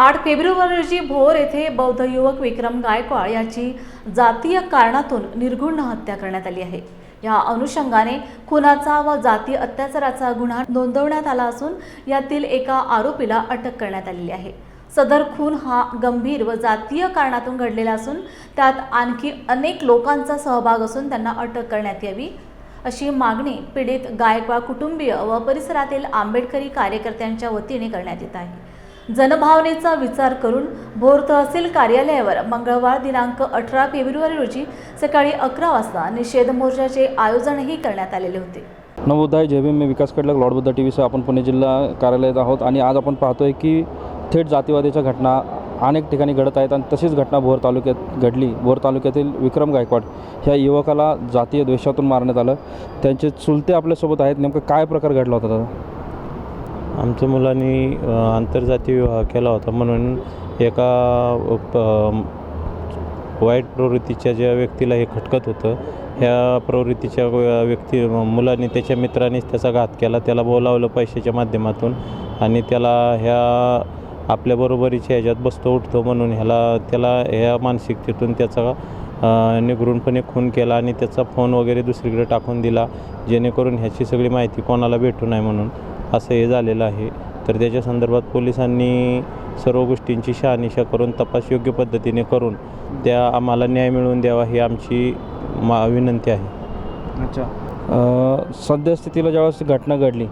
आठ फेब्रुवारी रोजी भोर येथे बौद्ध युवक विक्रम गायकवाड याची जातीय कारणातून निर्घुण हत्या करण्यात आली आहे. या अनुषंगाने खुनाचा व जातीय अत्याचाराचा गुन्हा नोंदवण्यात आला असून यातील एका आरोपीला अटक करण्यात आलेली आहे. सदर खून हा गंभीर व जातीय कारणातून घडलेला असून त्यात आणखी अनेक लोकांचा सहभाग असून त्यांना अटक करण्यात यावी अशी मागणी पीडित गायकवाड कुटुंबीय व परिसरातील आंबेडकरी कार्यकर्त्यांच्या वतीने करण्यात येत आहे. जनभावनेचा विचार करून भोर तहसील कार्यालयावर मंगळवार दिनांक अठरा फेब्रुवारी रोजी सकाळी अकरा वाजता निषेध मोर्चाचे आयोजनही करण्यात आलेले होते. नवोदय जय मी Vikas Kadlak Lord Buddha T T व्हीसह आपण पुणे जिल्हा कार्यालयात आहोत आणि आज आपण पाहतोय की थेट जातीवादीच्या घटना अनेक ठिकाणी घडत आहेत आणि तशीच घटना भोर तालुक्यात घडली. भोर तालुक्यातील विक्रम गायकवाड ह्या युवकाला जातीय द्वेषातून मारण्यात आलं. त्यांचे चुलते आपल्यासोबत आहेत. नेमकं काय प्रकार घडला होता दादा? आमच्या मुलांनी आंतरजातीय विवाह केला होता म्हणून एका प- वाईट प्रवृत्तीच्या ज्या व्यक्तीला हे खटकत होतं ह्या प्रवृत्तीच्या व्यक्ती मुलांनी त्याच्या मित्रानेच त्याचा घात केला. त्याला बोलावलं पैशाच्या माध्यमातून आणि त्याला ह्या आपल्याबरोबरीच्या ह्याच्यात बसतो उठतो म्हणून ह्याला त्याला ह्या मानसिकतेतून त्याचा निगरूनपणे खून केला आणि त्याचा फोन वगैरे दुसरीकडे टाकून दिला जेणेकरून ह्याची सगळी माहिती कोणाला भेटू नये म्हणून. असं हे झालेलं आहे. तर त्याच्या संदर्भात पोलिसांनी सर्व गोष्टींची शहानिशा करून तपास योग्य पद्धतीने करून त्या आम्हाला न्याय मिळवून द्यावा ही आमची मा विनंती आहे. अच्छा. सद्यस्थितीला ज्यावेळेस घटना घडली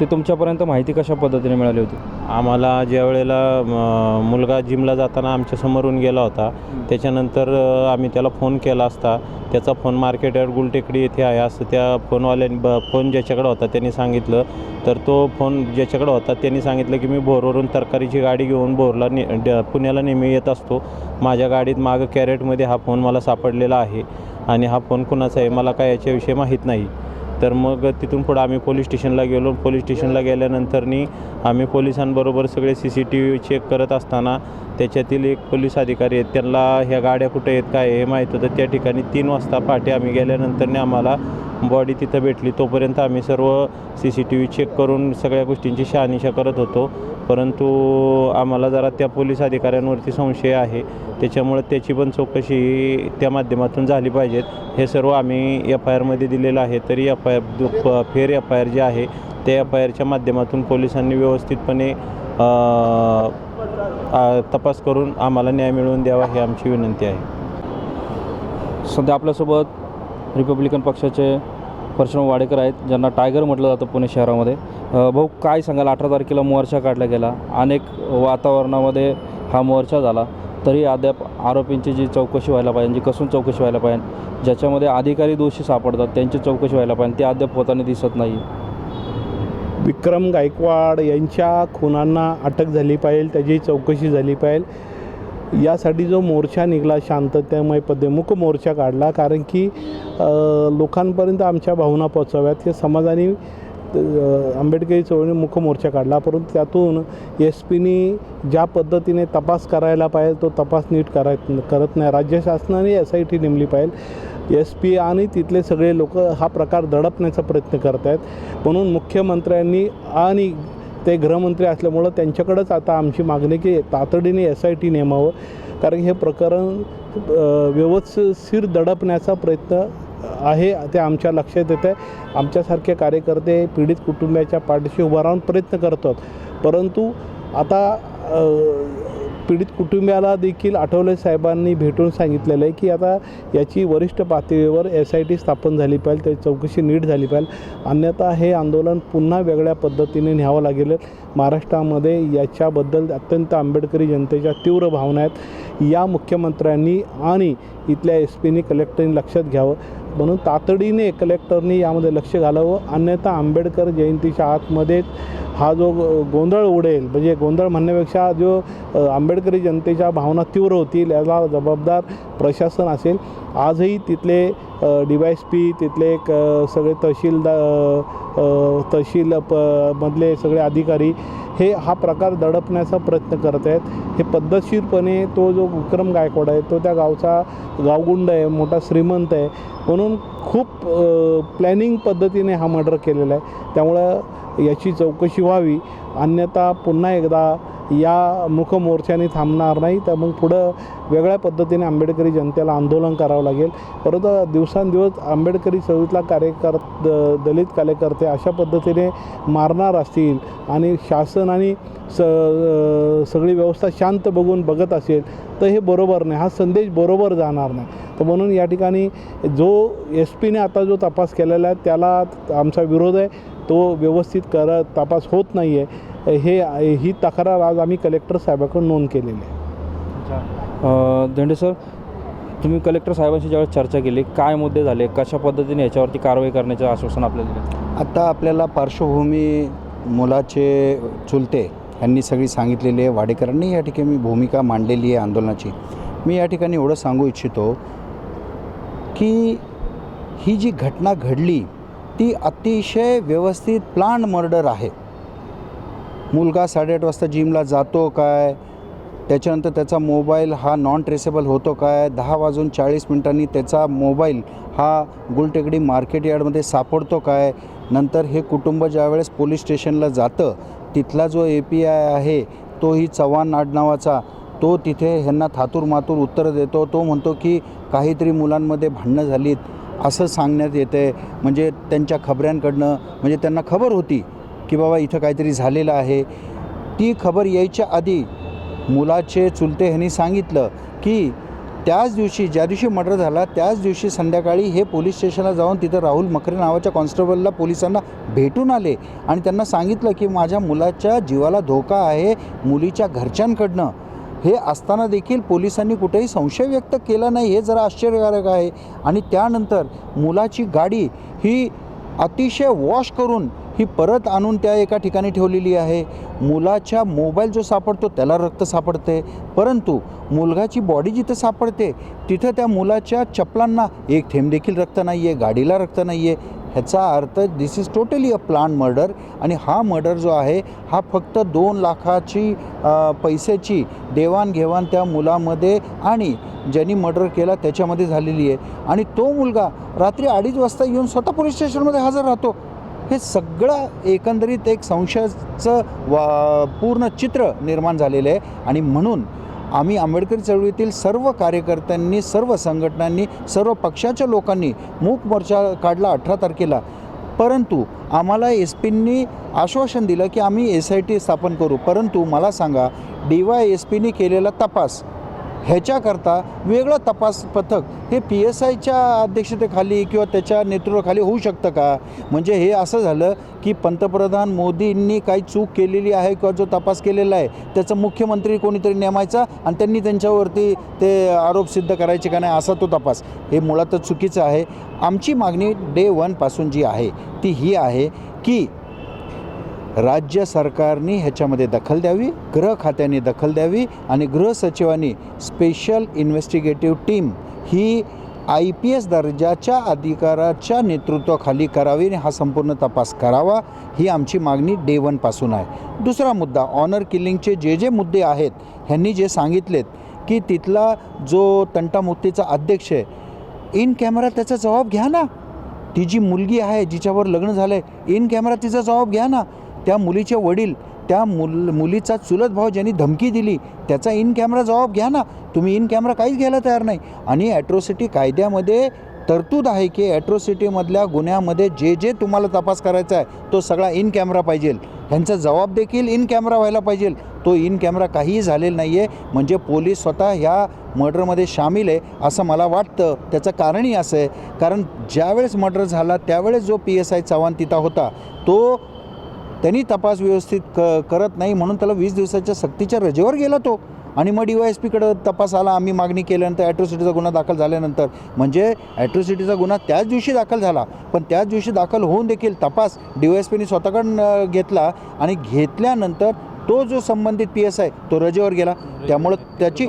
ती तुमच्यापर्यंत माहिती कशा पद्धतीने मिळाली होती? आम्हाला ज्या वेळेला मुलगा जिमला जाताना आमच्या समोरून गेला होता त्याच्यानंतर आम्ही त्याला फोन केला असता. त्याचा फोन मार्केट यार्ड गुलटेकडी येथे आहे असं त्या फोनवाल्याने ब फोन ज्याच्याकडे होता त्यांनी सांगितलं. तर तो फोन ज्याच्याकडे होता त्यांनी सांगितलं की मी भोरवरून तरकारीची गाडी घेऊन भोरला ने पुण्याला नेहमी येत असतो. माझ्या गाडीत मागं कॅरेटमध्ये हा फोन मला सापडलेला आहे आणि हा फोन कुणाचा आहे मला काय याच्याविषयी माहीत नाही. तर मग तिथून पुढं आम्ही पोलीस स्टेशनला गेलो. पोलीस स्टेशनला गेल्यानंतरनी आम्ही पोलिसांबरोबर सगळे C C T V check करत असताना त्याच्यातील एक पोलीस अधिकारी आहेत. त्यांना ह्या गाड्या कुठे आहेत काय हे माहीत होतं. त्या ठिकाणी तीन वाजता पहाटे आम्ही गेल्यानंतरने आम्हाला बॉडी तिथं भेटली. तोपर्यंत आम्ही सर्व C C T V check करून सगळ्या गोष्टींची शहानिशा करत होतो. परंतु आम्हाला जरा त्या पोलीस अधिकाऱ्यांवरती संशय आहे. त्याच्यामुळे त्याची पण चौकशी त्या माध्यमातून झाली पाहिजेत. हे सर्व आम्ही एफ आय आरमध्ये दिलेलं आहे. तरी एफ आय आर फेर एफ आय आर जे आहे त्या एफ आय आरच्या माध्यमातून पोलिसांनी व्यवस्थितपणे तपास करून आम्हाला न्याय मिळवून द्यावा ही आमची विनंती आहे. सध्या आपल्यासोबत रिपब्लिकन पक्षाचे परशुराम वाडेकर आहेत ज्यांना टायगर म्हटलं जातं पुणे शहरामध्ये. भाऊ काय सांगाल? अठरा तारखेला मोर्चा काढला गेला. अनेक वातावरणामध्ये हा मोर्चा झाला. तरी अद्याप आरोपींची जी चौकशी व्हायला पाहिजे जी कसून चौकशी व्हायला पाहिजे ज्याच्यामध्ये अधिकारी दोषी सापडतात त्यांची चौकशी व्हायला पाहिजे ते अद्याप होताना दिसत नाही. विक्रम गायकवाड यांच्या खुनांना अटक झाली पाहिजे त्याची चौकशी झाली पाहिजे. यासाठी जो मोर्चा निघाला शांततेमय पद्धती मोर्चा काढला कारण की लोकांपर्यंत आमच्या भावना पोचाव्यात हे समाजाने आंबेडकरी चळवळी मुख मोर्चा काढला परंतु त्यातून एस पीनी ज्या पद्धतीने तपास करायला पाहिजे तो तपास नीट करायत करत नाही. राज्य शासनाने एस आय टी नेमली पाहिजे. एस पी आणि तिथले सगळे लोक हा प्रकार दडपण्याचा प्रयत्न करत आहेत म्हणून मुख्यमंत्र्यांनी आणि ते गृहमंत्री असल्यामुळं त्यांच्याकडंच आता आमची मागणी की तातडीने एस आय टी नेमावं. कारण हे प्रकरण अ, व्यवस्थित दडपण्याचा प्रयत्न आहे ते आमच्या लक्षात येतं आहे आमच्यासारखे कार्यकर्ते पीडित कुटुंबियाच्या पाठीशी उभा राहून प्रयत्न करतात. परंतु आता पीडित कुटुंबियाला देखील आठवले साहेबांनी भेटून सांगितलेलं आहे की आता याची वरिष्ठ पातळीवर एस आय टी स्थापन झाली पाहिजे त्याची चौकशी नीट झाली पाहिजे. अन्यथा हे आंदोलन पुन्हा वेगळ्या पद्धतीने न्यावं लागेल. महाराष्ट्रामध्ये याच्याबद्दल अत्यंत आंबेडकरी जनतेच्या तीव्र भावना आहेत. या मुख्यमंत्र्यांनी आणि इथल्या एस पीनी कलेक्टरनी लक्षात घ्यावं. म्हणून तातडीने कलेक्टरनी यामध्ये लक्ष घालावं. अन्यथा आंबेडकर जयंतीच्या आतमध्ये हा जो गोंधळ उडेल म्हणजे गोंधळ म्हणण्यापेक्षा जो आंबेडकरी जनतेच्या भावना तीव्र होतील याला जबाबदार प्रशासन असेल. आजही तिथले डी वाय एस पी तिथले क सगळे तहसीलदार तहसील प मधले सगळे अधिकारी हे हा प्रकार दडपण्याचा प्रयत्न करत आहेत. हे पद्धतशीरपणे तो जो विक्रम गायकवाड आहे तो त्या गावचा गावगुंड आहे मोठा श्रीमंत आहे. म्हणून खूप प्लॅनिंग पद्धतीने हा मर्डर केलेला आहे. त्यामुळं याची चौकशी व्हावी. अन्यथा पुन्हा एकदा या मुखमोर्चाने थांबणार नाही तर मग पुढं वेगळ्या पद्धतीने आंबेडकरी जनतेला आंदोलन करावं लागेल. परंतु दिवसांदिवस आंबेडकरी चळवळीतला कार्यकर द दलित कार्यकर्ते अशा पद्धतीने मारणार असतील आणि शासन आणि स सगळी व्यवस्था शांत बघून बघत असेल तर हे बरोबर नाही. हा संदेश बरोबर जाणार नाही. तर म्हणून या ठिकाणी जो एस पीने आता जो तपास केलेला आहे त्याला आमचा विरोध आहे. तो व्यवस्थित कर तपास होत नाही आहे हे ही तक्रार आज आम्ही कलेक्टर साहेबाकडून नोंद केलेली आहे. अ, धेंडे सर तुम्ही कलेक्टर साहेबांशी ज्यावेळेस चर्चा केली काय मुद्दे झाले कशा पद्धतीने याच्यावरती कारवाई करण्याचं आश्वासन आपल्याला दिलं? आता आपल्याला पार्श्वभूमी मुलाचे चुलते यांनी सगळी सांगितलेली आहे. वाडेकरांनी या ठिकाणी भूमिका मांडलेली आहे आंदोलनाची. मी या ठिकाणी एवढं सांगू इच्छितो की ही जी घटना घडली ती अतिशय व्यवस्थित प्लांड मर्डर आहे. मुलगा साडेआठ वाजता जिमला जातो काय? त्याच्यानंतर त्याचा मोबाईल हा नॉन ट्रेसेबल होतो काय? दहा वाजून चाळीस मिनिटांनी त्याचा मोबाईल हा गुलटेकडी मार्केट यार्डमध्ये सापडतो काय? नंतर हे कुटुंब ज्यावेळेस पोलीस स्टेशनला जातं तिथला जो ए पी आय आहे तोही चव्हाण आडनावाचा तो तिथे ह्यांना थातूर मातूर उत्तर देतो. तो म्हणतो की काहीतरी मुलांमध्ये भांडणं झालीत. असं सांगण्यात येते म्हणजे त्यांच्या खबऱ्यांकडनं म्हणजे त्यांना खबर होती. की बाबा इथं काहीतरी झालेलं आहे. ती खबर यायच्या आधी मुलाचे चुलते ह्यांनी सांगितलं की त्याच दिवशी ज्या दिवशी मर्डर झाला त्याच दिवशी संध्याकाळी हे पोलीस स्टेशनला जाऊन तिथं राहुल मखरे नावाच्या कॉन्स्टेबलला पोलिसांना भेटून आले आणि त्यांना सांगितलं की माझ्या मुलाच्या जीवाला धोका आहे मुलीच्या घरच्यांकडनं. हे असताना देखील पोलिसांनी कुठेही संशय व्यक्त केला नाही हे जरा आश्चर्यकारक आहे. आणि त्यानंतर मुलाची गाडी ही अतिशय वॉश करून ही परत आणून त्या एका ठिकाणी ठेवलेली आहे. मुलाच्या मोबाईल जो सापडतो त्याला रक्त सापडते. परंतु मुलगाची बॉडी जिथं सापडते तिथं त्या मुलाच्या चपलांना एक थेंब देखील रक्त नाही आहे गाडीला रक्त नाही आहे ह्याचा अर्थ this is totally a plan murder आणि हा मर्डर जो आहे हा फक्त दोन लाखाची पैशाची देवाणघेवाण त्या मुलामध्ये आणि ज्यांनी मर्डर केला त्याच्यामध्ये झालेली आहे. आणि तो मुलगा रात्री अडीच वाजता येऊन स्वतः पोलीस स्टेशनमध्ये हजर राहतो. हे सगळं एकंदरीत एक संशयाचं वा पूर्ण चित्र निर्माण झालेलं आहे. आणि म्हणून आम्ही आंबेडकरी चळवळीतील सर्व कार्यकर्त्यांनी सर्व संघटनांनी सर्व पक्षाच्या लोकांनी मूक मोर्चा काढला अठरा तारखेला. परंतु आम्हाला एस पींनी आश्वासन दिलं की आम्ही एस आय टी स्थापन करू. परंतु मला सांगा डी वाय एस पीनी केलेला तपास ह्याच्याकरता वेगळं तपास पथक हे पी एस आयच्या अध्यक्षतेखाली किंवा त्याच्या नेतृत्वाखाली होऊ शकतं का? म्हणजे हे असं झालं की पंतप्रधान मोदींनी काही चूक केलेली आहे किंवा जो तपास केलेला आहे त्याचा मुख्यमंत्री कोणीतरी नेमायचा आणि त्यांनी त्यांच्यावरती ते आरोप सिद्ध करायचे का नाही असा तो तपास. हे मुळातच चुकीचं आहे. आमची मागणी डे वनपासून जी आहे ती ही आहे की राज्य सरकारने ह्याच्यामध्ये दखल द्यावी गृह खात्याने दखल द्यावी आणि गृह सचिवांनी स्पेशल इन्व्हेस्टिगेटिव्ह टीम ही आय पी एस दर्जाच्या अधिकाराच्या नेतृत्वाखाली करावी आणि हा संपूर्ण तपास करावा ही आमची मागणी डे वनपासून आहे. दुसरा मुद्दा ऑनर किलिंगचे जे जे मुद्दे आहेत ह्यांनी जे सांगितलेत की तिथला जो तंटामुक्तीचा अध्यक्ष आहे इन कॅमेरा त्याचा जबाब घ्या ना. ती जी मुलगी आहे जिच्यावर लग्न झालं आहे इन कॅमेरा तिचा जबाब घ्या ना. त्या मुलीचे वडील त्या मुल मुलीचा चुलत भाव ज्यांनी धमकी दिली त्याचा इन कॅमेरा जबाब घ्या ना. तुम्ही इन कॅमेरा काहीच घ्यायला तयार नाही. आणि ॲट्रोसिटी कायद्यामध्ये तरतूद आहे की ॲट्रोसिटीमधल्या गुन्ह्यामध्ये जे जे तुम्हाला तपास करायचा आहे तो सगळा इन कॅमेरा पाहिजे. ह्यांचा जबाब देखील इन कॅमेरा व्हायला पाहिजे. तो इन कॅमेरा काहीही झालेला नाही आहे म्हणजे पोलीस स्वतः ह्या मर्डरमध्ये सामील आहे असं मला वाटतं. त्याचं कारणही असं आहे. कारण ज्यावेळेस मर्डर झाला त्यावेळेस जो पी एस आय चव्हाण तिथं होता तो त्यांनी तपास व्यवस्थित क करत नाही म्हणून त्याला वीस दिवसाच्या सक्तीच्या रजेवर गेला तो. आणि मग डी वाय एस पीकडं तपास आला आम्ही मागणी केल्यानंतर ॲट्रोसिटीचा गुन्हा दाखल झाल्यानंतर. म्हणजे ॲट्रोसिटीचा गुन्हा त्याच दिवशी दाखल झाला. पण त्याच दिवशी दाखल होऊन देखील तपास डी वाय एस पीने स्वतःकडून घेतला आणि घेतल्यानंतर तो जो संबंधित पी एस आहे तो रजेवर गेला. त्यामुळं त्याची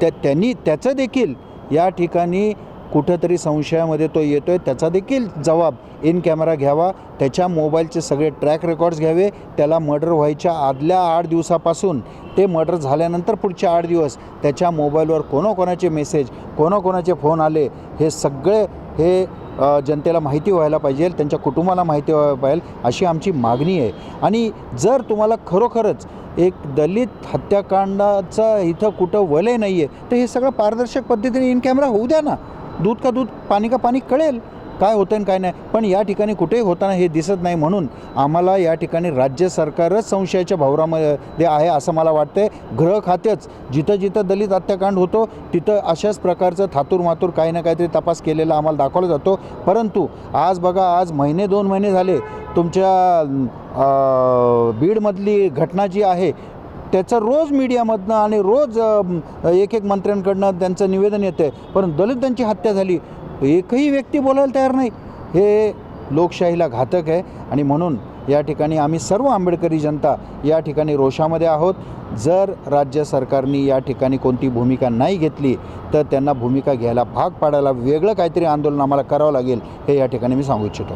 त्या त्यांनी त्याचं देखील या ठिकाणी कुठंतरी संशयामध्ये तो येतो आहे त्याचा देखील जबाब इन कॅमेरा घ्यावा. त्याच्या मोबाईलचे सगळे ट्रॅक रेकॉर्ड्स घ्यावे. त्याला मर्डर व्हायच्या आदल्या आठ दिवसापासून. ते मर्डर झाल्यानंतर पुढचे आठ दिवस त्याच्या मोबाईलवर कोणाकोणाचे मेसेज कोणाकोणाचे फोन आले हे सगळे हे जनतेला माहिती व्हायला पाहिजे त्यांच्या कुटुंबाला माहिती व्हायला पाहिजे अशी आमची मागणी आहे. आणि जर तुम्हाला खरोखरच एक दलित हत्याकांडाचा इथं कुठं वलय नाही आहे तर हे सगळं पारदर्शक पद्धतीने इन कॅमेरा होऊ द्या ना. दूध का दूध पाणी का पाणी कळेल काय होतं आणि काय नाही. पण या ठिकाणी कुठेही होताना हे दिसत नाही म्हणून आम्हाला या ठिकाणी राज्य सरकारच संशयाच्या भावरामध्ये आहे असं मला वाटतंय. गृह खातेच जिथं जिथं दलित हत्याकांड होतो तिथं अशाच प्रकारचं थातूर मातूर काही ना काहीतरी तपास केलेला आम्हाला दाखवला जातो. परंतु आज बघा आज महिने दोन महिने झाले. तुमच्या बीडमधली घटना जी आहे त्याचं रोज मीडियामधनं आणि रोज एक एक मंत्र्यांकडनं त्यांचं निवेदन येतं आहे पण दलितांची हत्या झाली. एकही व्यक्ती बोलायला तयार नाही. हे लोकशाहीला घातक आहे. आणि म्हणून या ठिकाणी आम्ही सर्व आंबेडकरी जनता या ठिकाणी रोषामध्ये आहोत. जर राज्य सरकारने या ठिकाणी कोणती भूमिका नाही घेतली तर त्यांना भूमिका घ्यायला भाग पाडायला वेगळं काहीतरी आंदोलन आम्हाला करावं लागेल हे या ठिकाणी मी सांगू इच्छितो.